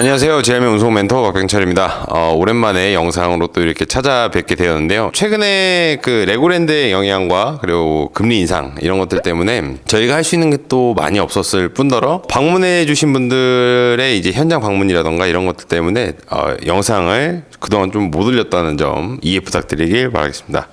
안녕하세요. 제이의 운송 멘토 박병철입니다. 어, 오랜만에 영상으로 또 이렇게 찾아뵙게 되었는데요. 최근에 그 레고랜드의 영향과 그리고 금리 인상 이런 것들 때문에 저희가 할 수 있는 게 또 많이 없었을 뿐더러 방문해 주신 분들의 이제 현장 방문이라던가 이런 것들 때문에 어, 영상을 그동안 좀 못 올렸다는 점 이해 부탁드리길 바라겠습니다.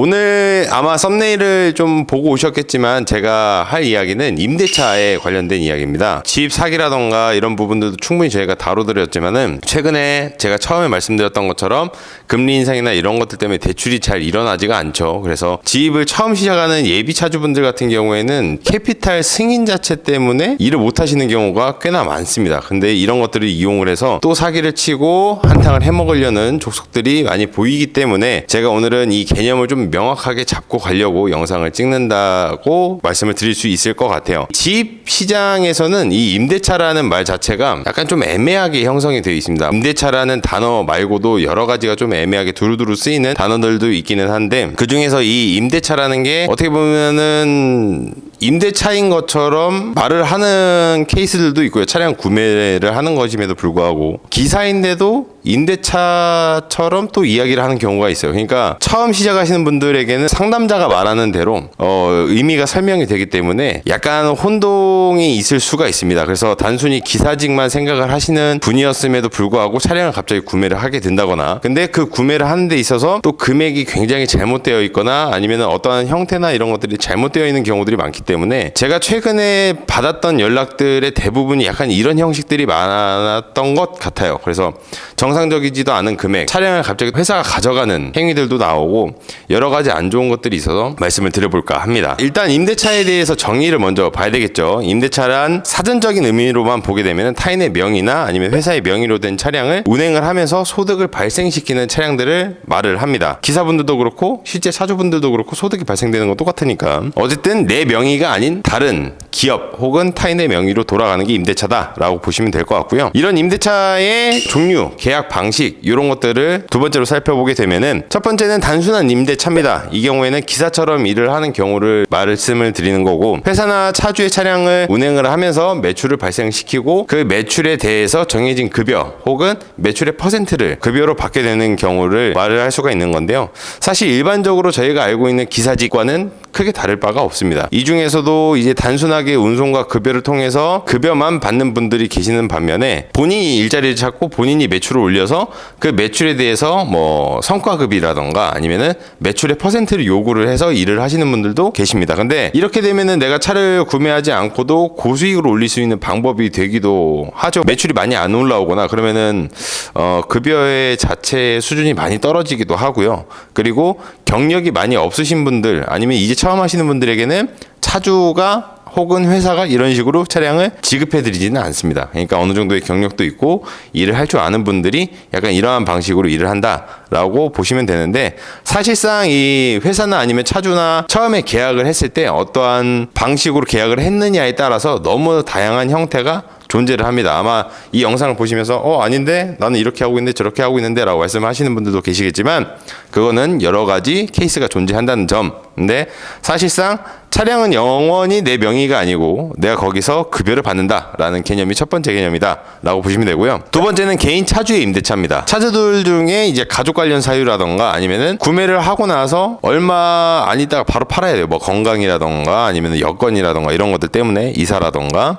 오늘 아마 썸네일을 좀 보고 오셨겠지만 제가 할 이야기는 임대차에 관련된 이야기입니다. 집 사기라던가 이런 부분들도 충분히 저희가 다뤄드렸지만은 최근에 제가 처음에 말씀드렸던 것처럼 금리 인상이나 이런 것들 때문에 대출이 잘 일어나지가 않죠. 그래서 집을 처음 시작하는 예비 차주분들 같은 경우에는 캐피탈 승인 자체 때문에 일을 못 하시는 경우가 꽤나 많습니다. 근데 이런 것들을 이용을 해서 또 사기를 치고 한탕을 해먹으려는 족속들이 많이 보이기 때문에 제가 오늘은 이 개념을 좀 명확하게 잡고 가려고 영상을 찍는다고 말씀을 드릴 수 있을 것 같아요. 집 시장에서는 이 임대차라는 말 자체가 약간 좀 애매하게 형성이 되어 있습니다. 임대차라는 단어 말고도 여러 가지가 좀 애매하게 두루두루 쓰이는 단어들도 있기는 한데 그 중에서 이 임대차라는 게 어떻게 보면은 임대차인 것처럼 말을 하는 케이스들도 있고요. 차량 구매를 하는 것임에도 불구하고 기사인데도 임대차처럼 또 이야기를 하는 경우가 있어요. 그러니까 처음 시작하시는 분들에게는 상담자가 말하는 대로 어, 의미가 설명이 되기 때문에 약간 혼동이 있을 수가 있습니다. 그래서 단순히 기사직만 생각을 하시는 분이었음에도 불구하고 차량을 갑자기 구매를 하게 된다거나 근데 그 구매를 하는 데 있어서 또 금액이 굉장히 잘못되어 있거나 아니면 어떠한 형태나 이런 것들이 잘못되어 있는 경우들이 많기 때문에 제가 최근에 받았던 연락들의 대부분이 약간 이런 형식들이 많았던 것 같아요. 그래서 정상 적이지도 않은 금액, 차량을 갑자기 회사가 가져가는 행위들도 나오고 여러 가지 안 좋은 것들이 있어서 말씀을 드려볼까 합니다. 일단 임대차에 대해서 정의를 먼저 봐야 되겠죠. 임대차란 사전적인 의미로만 보게 되면 타인의 명의나 아니면 회사의 명의로 된 차량을 운행을 하면서 소득을 발생시키는 차량들을 말을 합니다. 기사분들도 그렇고 실제 차주분들도 그렇고 소득이 발생되는 건 똑같으니까 어쨌든 내 명의가 아닌 다른 기업 혹은 타인의 명의로 돌아가는 게 임대차다라고 보시면 될 것 같고요. 이런 임대차의 종류, 계약 방식 이런 것들을 두 번째로 살펴보게 되면은 첫 번째는 단순한 임대 차입니다. 이 경우에는 기사처럼 일을 하는 경우를 말씀을 드리는 거고 회사나 차주의 차량을 운행을 하면서 매출을 발생시키고 그 매출에 대해서 정해진 급여 혹은 매출의 퍼센트를 급여로 받게 되는 경우를 말을 할 수가 있는 건데요. 사실 일반적으로 저희가 알고 있는 기사직과는 크게 다를 바가 없습니다. 이 중에서도 이제 단순하게 운송과 급여를 통해서 급여만 받는 분들이 계시는 반면에 본인이 일자리를 찾고 본인이 매출을 올려서 그 매출에 대해서 뭐 성과급이라던가 아니면은 매출의 퍼센트를 요구를 해서 일을 하시는 분들도 계십니다. 근데 이렇게 되면은 내가 차를 구매하지 않고도 고수익으로 올릴 수 있는 방법이 되기도 하죠. 매출이 많이 안 올라오거나 그러면은 어 급여의 자체 수준이 많이 떨어지기도 하고요. 그리고 경력이 많이 없으신 분들 아니면 이제 처음 하시는 분들에게는 차주가 혹은 회사가 이런 식으로 차량을 지급해 드리지는 않습니다. 그러니까 어느 정도의 경력도 있고 일을 할 줄 아는 분들이 약간 이러한 방식으로 일을 한다라고 보시면 되는데 사실상 이 회사나 아니면 차주나 처음에 계약을 했을 때 어떠한 방식으로 계약을 했느냐에 따라서 너무 다양한 형태가 존재를 합니다. 아마 이 영상을 보시면서 어 아닌데 나는 이렇게 하고 있는데 저렇게 하고 있는데라고 말씀하시는 분들도 계시겠지만 그거는 여러 가지 케이스가 존재한다는 점. 근데 사실상 차량은 영원히 내 명의가 아니고 내가 거기서 급여를 받는다라는 개념이 첫 번째 개념이다라고 보시면 되고요. 두 번째는 개인 차주의 임대차입니다. 차주들 중에 이제 가족 관련 사유라던가 아니면은 구매를 하고 나서 얼마 안 있다가 바로 팔아야 돼요. 뭐 건강이라던가 아니면 여건이라던가 이런 것들 때문에 이사라던가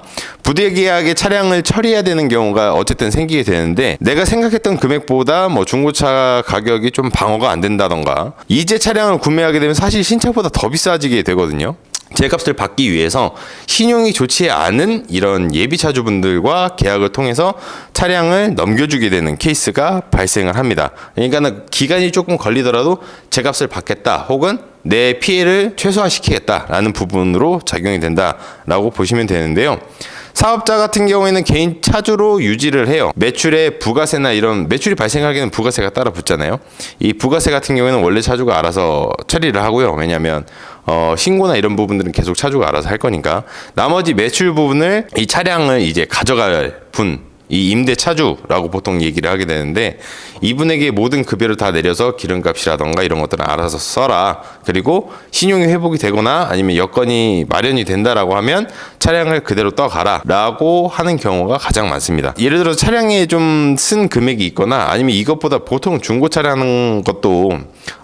계약의 차량을 처리해야 되는 경우가 어쨌든 생기게 되는데 내가 생각했던 금액보다 뭐 중고차 가격이 좀 방어가 안 된다던가 이제 차량을 구매하게 되면 사실 신차보다 더 비싸지게 되거든요. 제값을 받기 위해서 신용이 좋지 않은 이런 예비 차주분들과 계약을 통해서 차량을 넘겨주게 되는 케이스가 발생을 합니다. 그러니까는 기간이 조금 걸리더라도 제값을 받겠다 혹은 내 피해를 최소화시키겠다라는 부분으로 작용이 된다라고 보시면 되는데요. 사업자 같은 경우에는 개인 차주로 유지를 해요. 매출에 부가세나 이런 매출이 발생하기에는 부가세가 따라 붙잖아요. 이 부가세 같은 경우에는 원래 차주가 알아서 처리를 하고요. 왜냐하면 어, 신고나 이런 부분들은 계속 차주가 알아서 할 거니까 나머지 매출 부분을 이 차량을 이제 가져갈 분 이 임대 차주라고 보통 얘기를 하게 되는데 이분에게 모든 급여를 다 내려서 기름값이라던가 이런 것들은 알아서 써라. 그리고 신용이 회복이 되거나 아니면 여건이 마련이 된다라고 하면 차량을 그대로 떠가라라고 하는 경우가 가장 많습니다. 예를 들어 차량에 좀 쓴 금액이 있거나 아니면 이것보다 보통 중고 차량 것도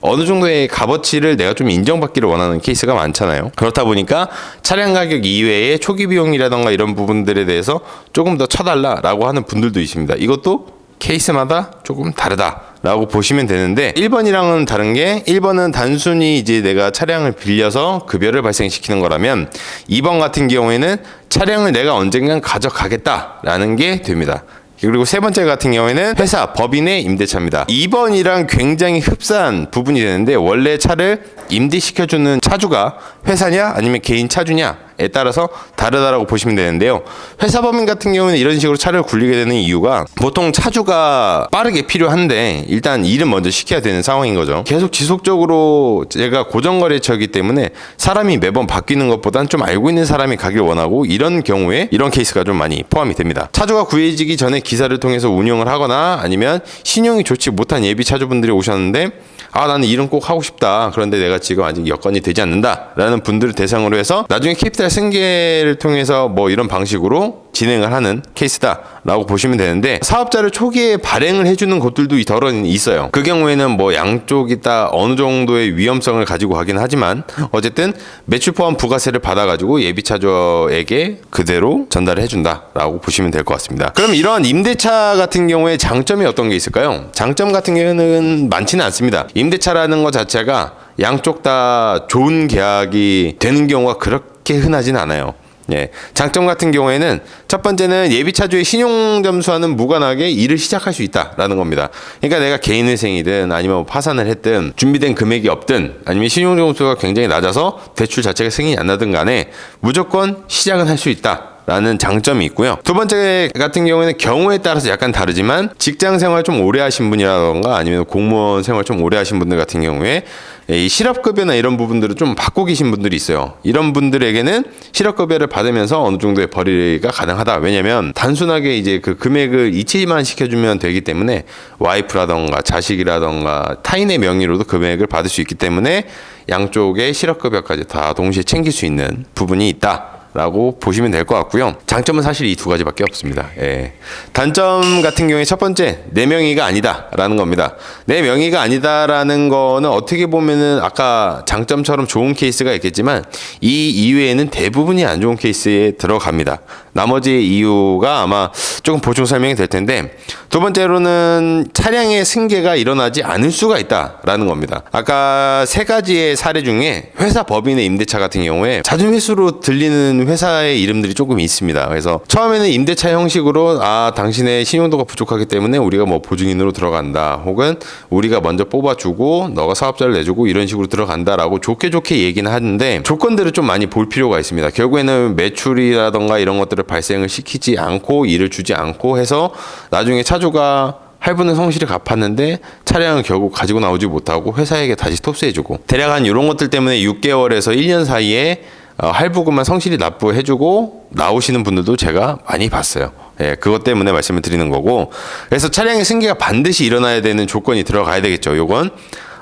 어느 정도의 값어치를 내가 좀 인정받기를 원하는 케이스가 많잖아요. 그렇다 보니까 차량 가격 이외에 초기 비용이라던가 이런 부분들에 대해서 조금 더 쳐달라라고 하는 분들도 있습니다. 이것도 케이스마다 조금 다르다라고 보시면 되는데 1번이랑은 다른 게 1번은 단순히 이제 내가 차량을 빌려서 급여를 발생시키는 거라면 2번 같은 경우에는 차량을 내가 언젠간 가져가겠다라는 게 됩니다. 그리고 세 번째 같은 경우에는 회사 법인의 임대차입니다. 2번이랑 굉장히 흡사한 부분이 되는데 원래 차를 임대시켜주는 차주가 회사냐 아니면 개인 차주냐 에 따라서 다르다라고 보시면 되는데요. 회사 법인 같은 경우는 이런 식으로 차를 굴리게 되는 이유가 보통 차주가 빠르게 필요한데 일단 일은 먼저 시켜야 되는 상황인 거죠. 계속 지속적으로 제가 고정거래처이기 때문에 사람이 매번 바뀌는 것보단 좀 알고 있는 사람이 가길 원하고 이런 경우에 이런 케이스가 좀 많이 포함이 됩니다. 차주가 구해지기 전에 기사를 통해서 운영을 하거나 아니면 신용이 좋지 못한 예비 차주분들이 오셨는데 아 나는 일은 꼭 하고 싶다. 그런데 내가 지금 아직 여건이 되지 않는다라는 분들을 대상으로 해서 나중에 캐피탈 승계를 통해서 뭐 이런 방식으로 진행을 하는 케이스다라고 보시면 되는데 사업자를 초기에 발행을 해주는 곳들도 덜어 있어요. 그 경우에는 뭐 양쪽이 다 어느 정도의 위험성을 가지고 가긴 하지만 어쨌든 매출 포함 부가세를 받아가지고 예비 차주에게 그대로 전달을 해준다라고 보시면 될 것 같습니다. 그럼 이러한 임대차 같은 경우에 장점이 어떤 게 있을까요? 장점 같은 경우에는 많지는 않습니다. 임대차라는 것 자체가 양쪽 다 좋은 계약이 되는 경우가 그렇게 흔하진 않아요. 예. 장점 같은 경우에는 첫 번째는 예비 차주의 신용 점수와는 무관하게 일을 시작할 수 있다라는 겁니다. 그러니까 내가 개인회생이든 아니면 뭐 파산을 했든 준비된 금액이 없든 아니면 신용 점수가 굉장히 낮아서 대출 자체가 승인이 안 나든 간에 무조건 시작은 할 수 있다. 라는 장점이 있고요. 두 번째 같은 경우에는 경우에 따라서 약간 다르지만 직장 생활 좀 오래 하신 분이라던가 아니면 공무원 생활 좀 오래 하신 분들 같은 경우에 이 실업급여나 이런 부분들을 좀 받고 계신 분들이 있어요. 이런 분들에게는 실업급여를 받으면서 어느 정도의 벌이가 가능하다. 왜냐면 단순하게 이제 그 금액을 이체만 시켜주면 되기 때문에 와이프라던가 자식이라던가 타인의 명의로도 금액을 받을 수 있기 때문에 양쪽의 실업급여까지 다 동시에 챙길 수 있는 부분이 있다. 라고 보시면 될 것 같고요. 장점은 사실 이 두 가지밖에 없습니다. 예. 단점 같은 경우에 첫 번째, 내 명의가 아니다라는 겁니다. 내 명의가 아니다라는 거는 어떻게 보면은 아까 장점처럼 좋은 케이스가 있겠지만 이 이외에는 대부분이 안 좋은 케이스에 들어갑니다. 나머지 이유가 아마 조금 보충 설명이 될 텐데 두 번째로는 차량의 승계가 일어나지 않을 수가 있다라는 겁니다. 아까 세 가지의 사례 중에 회사 법인의 임대차 같은 경우에 자주 회수로 들리는 회사의 이름들이 조금 있습니다. 그래서 처음에는 임대차 형식으로 아 당신의 신용도가 부족하기 때문에 우리가 뭐 보증인으로 들어간다 혹은 우리가 먼저 뽑아주고 너가 사업자를 내주고 이런 식으로 들어간다라고 좋게 좋게 얘기는 하는데 조건들을 좀 많이 볼 필요가 있습니다. 결국에는 매출이라던가 이런 것들을 발생을 시키지 않고 일을 주지 않고 해서 나중에 차주가 할부는 성실히 갚았는데 차량을 결국 가지고 나오지 못하고 회사에게 다시 톱스해주고 대략 한 이런 것들 때문에 6개월에서 1년 사이에 어, 할부금만 성실히 납부해주고 나오시는 분들도 제가 많이 봤어요. 예, 그것 때문에 말씀을 드리는 거고. 그래서 차량의 승계가 반드시 일어나야 되는 조건이 들어가야 되겠죠. 요건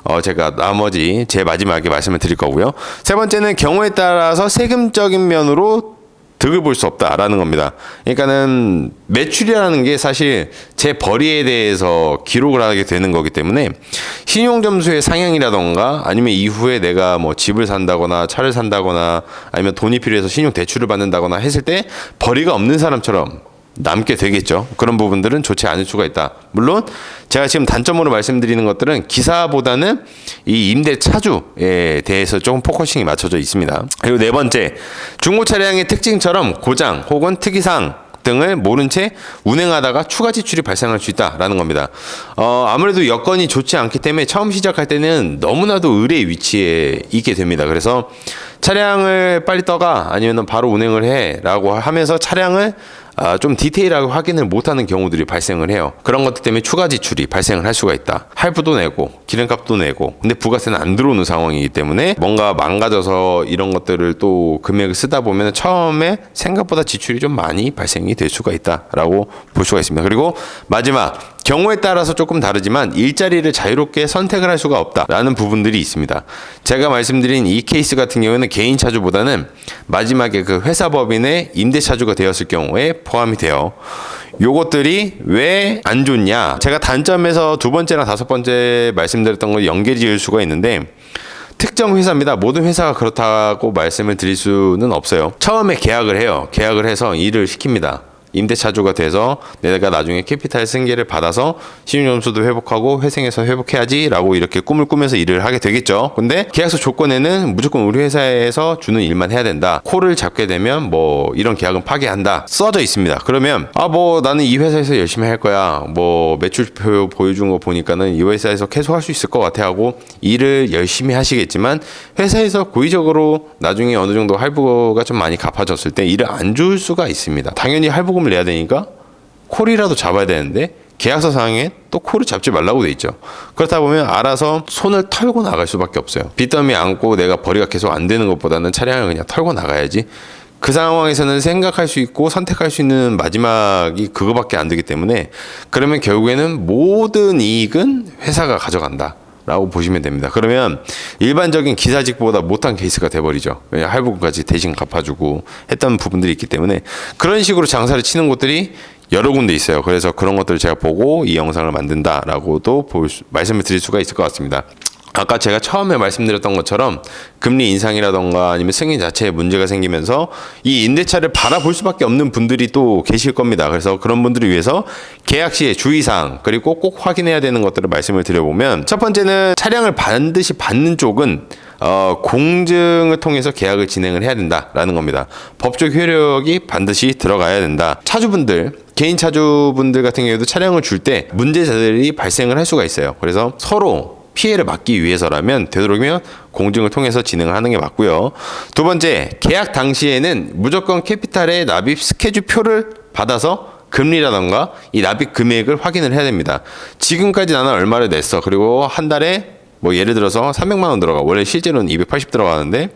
어, 제가 나머지 제 마지막에 말씀을 드릴 거고요. 세 번째는 경우에 따라서 세금적인 면으로 득을 볼 수 없다라는 겁니다. 그러니까는 매출이라는 게 사실 제 벌이에 대해서 기록을 하게 되는 거기 때문에 신용 점수의 상향이라던가 아니면 이후에 내가 뭐 집을 산다거나 차를 산다거나 아니면 돈이 필요해서 신용 대출을 받는다거나 했을 때 벌이가 없는 사람처럼 남게 되겠죠. 그런 부분들은 좋지 않을 수가 있다. 물론 제가 지금 단점으로 말씀드리는 것들은 기사보다는 이 임대 차주에 대해서 조금 포커싱이 맞춰져 있습니다. 그리고 네 번째, 중고 차량의 특징처럼 고장 혹은 특이사항 등을 모른 채 운행하다가 추가 지출이 발생할 수 있다라는 겁니다. 어, 아무래도 여건이 좋지 않기 때문에 처음 시작할 때는 너무나도 의뢰 위치에 있게 됩니다. 그래서 차량을 빨리 떠가 아니면 바로 운행을 해라고 하면서 차량을 아, 좀 디테일하게 확인을 못하는 경우들이 발생을 해요. 그런 것들 때문에 추가 지출이 발생을 할 수가 있다. 할부도 내고 기름값도 내고 근데 부가세는 안 들어오는 상황이기 때문에 뭔가 망가져서 이런 것들을 또 금액을 쓰다 보면 처음에 생각보다 지출이 좀 많이 발생이 될 수가 있다라고 볼 수가 있습니다. 그리고 마지막 경우에 따라서 조금 다르지만 일자리를 자유롭게 선택을 할 수가 없다라는 부분들이 있습니다. 제가 말씀드린 이 케이스 같은 경우에는 개인 차주보다는 마지막에 그 회사 법인의 임대 차주가 되었을 경우에 포함이 돼요. 요것들이 왜 안 좋냐? 제가 단점에서 두 번째랑 다섯 번째 말씀드렸던 거 연계 지을 수가 있는데 특정 회사입니다. 모든 회사가 그렇다고 말씀을 드릴 수는 없어요. 처음에 계약을 해요. 계약을 해서 일을 시킵니다. 임대차주가 돼서 내가 나중에 캐피탈 승계를 받아서 신용점수도 회복하고 회생해서 회복해야지라고 이렇게 꿈을 꾸면서 일을 하게 되겠죠. 근데 계약서 조건에는 무조건 우리 회사에서 주는 일만 해야 된다. 콜을 잡게 되면 뭐 이런 계약은 파기한다. 써져 있습니다. 그러면 아 뭐 나는 이 회사에서 열심히 할 거야. 뭐 매출표 보여준 거 보니까는 이 회사에서 계속 할 수 있을 것 같아 하고 일을 열심히 하시겠지만 회사에서 고의적으로 나중에 어느 정도 할부가 좀 많이 갚아졌을 때 일을 안 줄 수가 있습니다. 당연히 할부금 을 내야 되니까 콜이라도 잡아야 되는데 계약서 상에 또 콜을 잡지 말라고 돼 있죠. 그렇다 보면 알아서 손을 털고 나갈 수밖에 없어요. 빚더미 안고 내가 벌이가 계속 안 되는 것보다는 차량을 그냥 털고 나가야지. 그 상황에서는 생각할 수 있고 선택할 수 있는 마지막이 그거밖에 안 되기 때문에 그러면 결국에는 모든 이익은 회사가 가져간다. 라고 보시면 됩니다. 그러면 일반적인 기사직보다 못한 케이스가 돼버리죠. 왜냐 할부금까지 대신 갚아주고 했던 부분들이 있기 때문에 그런 식으로 장사를 치는 곳들이 여러 군데 있어요. 그래서 그런 것들을 제가 보고 이 영상을 만든다라고도 말씀을 드릴 수가 있을 것 같습니다. 아까 제가 처음에 말씀드렸던 것처럼 금리 인상이라던가 아니면 승인 자체에 문제가 생기면서 이 임대차를 바라볼 수밖에 없는 분들이 또 계실 겁니다. 그래서 그런 분들을 위해서 계약 시에 주의사항 그리고 꼭 확인해야 되는 것들을 말씀을 드려보면 첫 번째는 차량을 반드시 받는 쪽은 어, 공증을 통해서 계약을 진행을 해야 된다라는 겁니다. 법적 효력이 반드시 들어가야 된다. 차주분들 개인 차주분들 같은 경우에도 차량을 줄 때 문제자들이 발생을 할 수가 있어요. 그래서 서로 피해를 막기 위해서라면 되도록이면 공증을 통해서 진행을 하는 게 맞고요. 두 번째, 계약 당시에는 무조건 캐피탈의 납입 스케줄표를 받아서 금리라던가 이 납입 금액을 확인을 해야 됩니다. 지금까지 나는 얼마를 냈어. 그리고 한 달에 뭐 예를 들어서 300만 원 들어가 원래 실제로는 280 들어가는데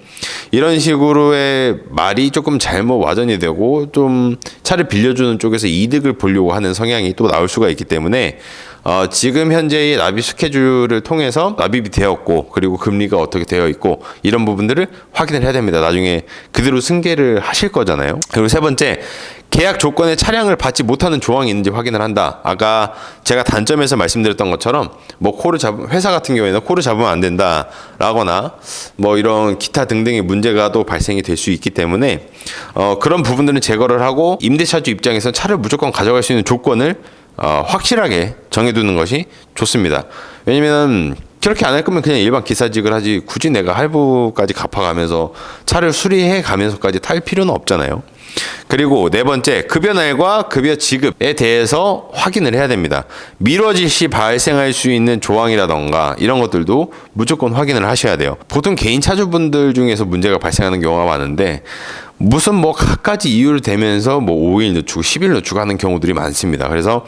이런 식으로의 말이 조금 잘못 와전이 되고 좀 차를 빌려주는 쪽에서 이득을 보려고 하는 성향이 또 나올 수가 있기 때문에 어, 지금 현재의 납입 스케줄을 통해서 납입이 되었고 그리고 금리가 어떻게 되어 있고 이런 부분들을 확인을 해야 됩니다. 나중에 그대로 승계를 하실 거잖아요. 그리고 세 번째 계약 조건에 차량을 받지 못하는 조항이 있는지 확인을 한다. 아까 제가 단점에서 말씀드렸던 것처럼 뭐 코를 잡 회사 같은 경우에는 코를 잡으면 안 된다라거나 뭐 이런 기타 등등의 문제가 또 발생이 될 수 있기 때문에 어, 그런 부분들은 제거를 하고 임대차주 입장에서 차를 무조건 가져갈 수 있는 조건을 어, 확실하게 정해두는 것이 좋습니다. 왜냐면 그렇게 안 할 거면 그냥 일반 기사직을 하지 굳이 내가 할부까지 갚아가면서 차를 수리해 가면서까지 탈 필요는 없잖아요. 그리고 네 번째 급여 날과 급여 지급에 대해서 확인을 해야 됩니다. 미뤄질 시 발생할 수 있는 조항이라던가 이런 것들도 무조건 확인을 하셔야 돼요. 보통 개인 차주분들 중에서 문제가 발생하는 경우가 많은데 무슨 뭐 갖가지 이유를 대면서 뭐 5일 늦추고 10일 늦추고 하는 경우들이 많습니다. 그래서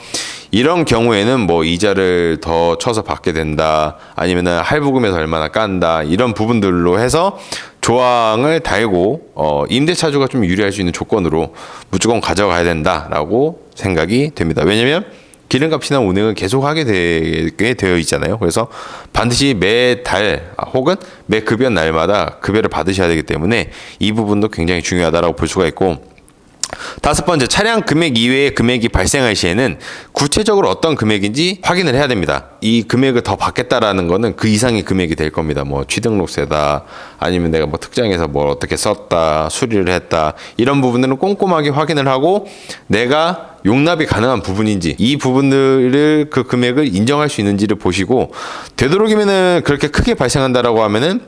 이런 경우에는 뭐 이자를 더 쳐서 받게 된다 아니면은 할부금에서 얼마나 깐다 이런 부분들로 해서 조항을 달고 어, 임대차주가 좀 유리할 수 있는 조건으로 무조건 가져가야 된다라고 생각이 됩니다. 왜냐면 기름값이나 운행을 계속 하게 되게 되어 있잖아요. 그래서 반드시 매달 아, 혹은 매 급여 날마다 급여를 받으셔야 되기 때문에 이 부분도 굉장히 중요하다라고 볼 수가 있고 다섯 번째 차량 금액 이외의 금액이 발생할 시에는 구체적으로 어떤 금액인지 확인을 해야 됩니다. 이 금액을 더 받겠다라는 거는 그 이상의 금액이 될 겁니다. 뭐 취등록세다 아니면 내가 뭐 특장에서 뭘 어떻게 썼다 수리를 했다 이런 부분들은 꼼꼼하게 확인을 하고 내가 용납이 가능한 부분인지 이 부분들을 그 금액을 인정할 수 있는지를 보시고 되도록이면은 그렇게 크게 발생한다라고 하면은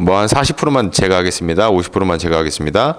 뭐 한 40%만 제가 하겠습니다. 50%만 제가 하겠습니다.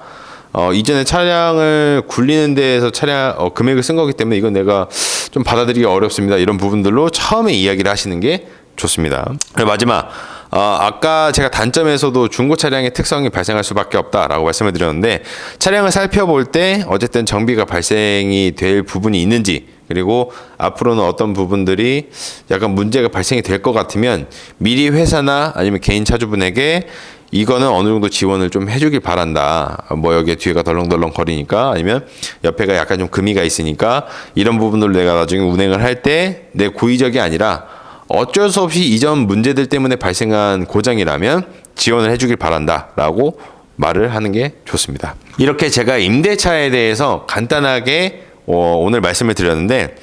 어, 이전에 차량을 굴리는 데에서 차량 어, 금액을 쓴 거기 때문에 이건 내가 좀 받아들이기 어렵습니다. 이런 부분들로 처음에 이야기를 하시는 게 좋습니다. 마지막 어, 아까 제가 단점에서도 중고 차량의 특성이 발생할 수밖에 없다라고 말씀을 드렸는데 차량을 살펴볼 때 어쨌든 정비가 발생이 될 부분이 있는지 그리고 앞으로는 어떤 부분들이 약간 문제가 발생이 될 것 같으면 미리 회사나 아니면 개인 차주분에게 이거는 어느 정도 지원을 좀 해주길 바란다. 뭐 여기에 뒤에가 덜렁덜렁 거리니까 아니면 옆에가 약간 좀 금이가 있으니까 이런 부분들을 내가 나중에 운행을 할 때 내 고의적이 아니라 어쩔 수 없이 이전 문제들 때문에 발생한 고장이라면 지원을 해주길 바란다라고 말을 하는 게 좋습니다. 이렇게 제가 임대차에 대해서 간단하게 어, 오늘 말씀을 드렸는데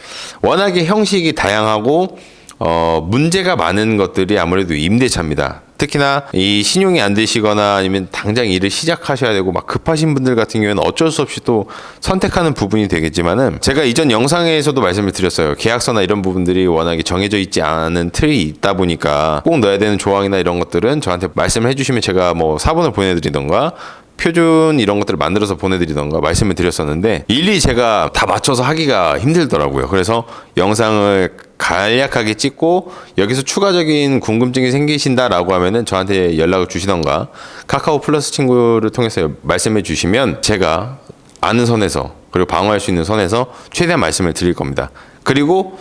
워낙에 형식이 다양하고 어, 문제가 많은 것들이 아무래도 임대차입니다. 특히나 이 신용이 안 되시거나 아니면 당장 일을 시작하셔야 되고 막 급하신 분들 같은 경우에는 어쩔 수 없이 또 선택하는 부분이 되겠지만은 제가 이전 영상에서도 말씀을 드렸어요. 계약서나 이런 부분들이 워낙에 정해져 있지 않은 틀이 있다 보니까 꼭 넣어야 되는 조항이나 이런 것들은 저한테 말씀을 해주시면 제가 뭐 사본을 보내드리던가 표준 이런 것들을 만들어서 보내드리던가 말씀을 드렸었는데 일일이 제가 다 맞춰서 하기가 힘들더라고요. 그래서 영상을 간략하게 찍고 여기서 추가적인 궁금증이 생기신다라고 하면은 저한테 연락을 주시던가 카카오 플러스 친구를 통해서 말씀해 주시면 제가 아는 선에서 그리고 방어할 수 있는 선에서 최대한 말씀을 드릴 겁니다. 그리고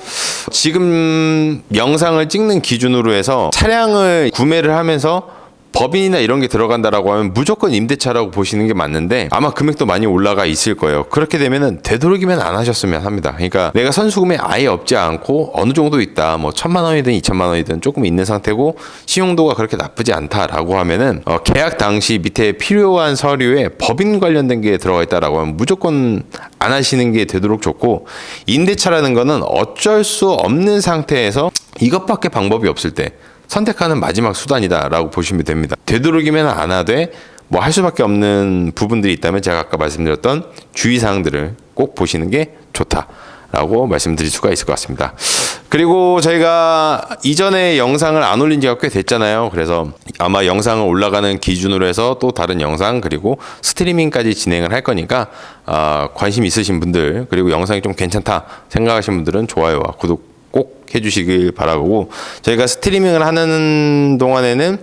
지금 영상을 찍는 기준으로 해서 차량을 구매를 하면서 법인이나 이런 게 들어간다라고 하면 무조건 임대차라고 보시는 게 맞는데 아마 금액도 많이 올라가 있을 거예요. 그렇게 되면은 되도록이면 안 하셨으면 합니다. 그러니까 내가 선수금이 아예 없지 않고 어느 정도 있다. 뭐 천만 원이든 이천만 원이든 조금 있는 상태고 신용도가 그렇게 나쁘지 않다라고 하면은 어, 계약 당시 밑에 필요한 서류에 법인 관련된 게 들어가 있다라고 하면 무조건 안 하시는 게 되도록 좋고 임대차라는 거는 어쩔 수 없는 상태에서 이것밖에 방법이 없을 때 선택하는 마지막 수단이다라고 보시면 됩니다. 되도록이면 안 하되 뭐 할 수밖에 없는 부분들이 있다면 제가 아까 말씀드렸던 주의 사항들을 꼭 보시는 게 좋다라고 말씀드릴 수가 있을 것 같습니다. 그리고 저희가 이전에 영상을 안 올린 지가 꽤 됐잖아요. 그래서 아마 영상을 올라가는 기준으로 해서 또 다른 영상 그리고 스트리밍까지 진행을 할 거니까 아, 관심 있으신 분들 그리고 영상이 좀 괜찮다 생각하시는 분들은 좋아요와 구독 꼭 해주시길 바라고 저희가 스트리밍을 하는 동안에는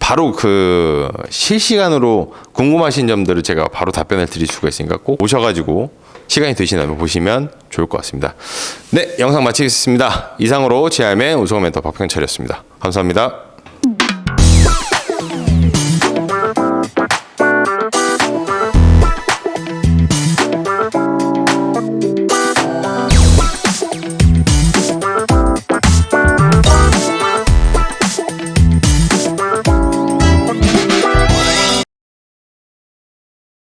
바로 그 실시간으로 궁금하신 점들을 제가 바로 답변을 드릴 수가 있으니까 꼭 오셔가지고 시간이 되시다면 보시면 좋을 것 같습니다. 네, 영상 마치겠습니다. 이상으로 지하의 우승 멘터 박평철이었습니다. 감사합니다.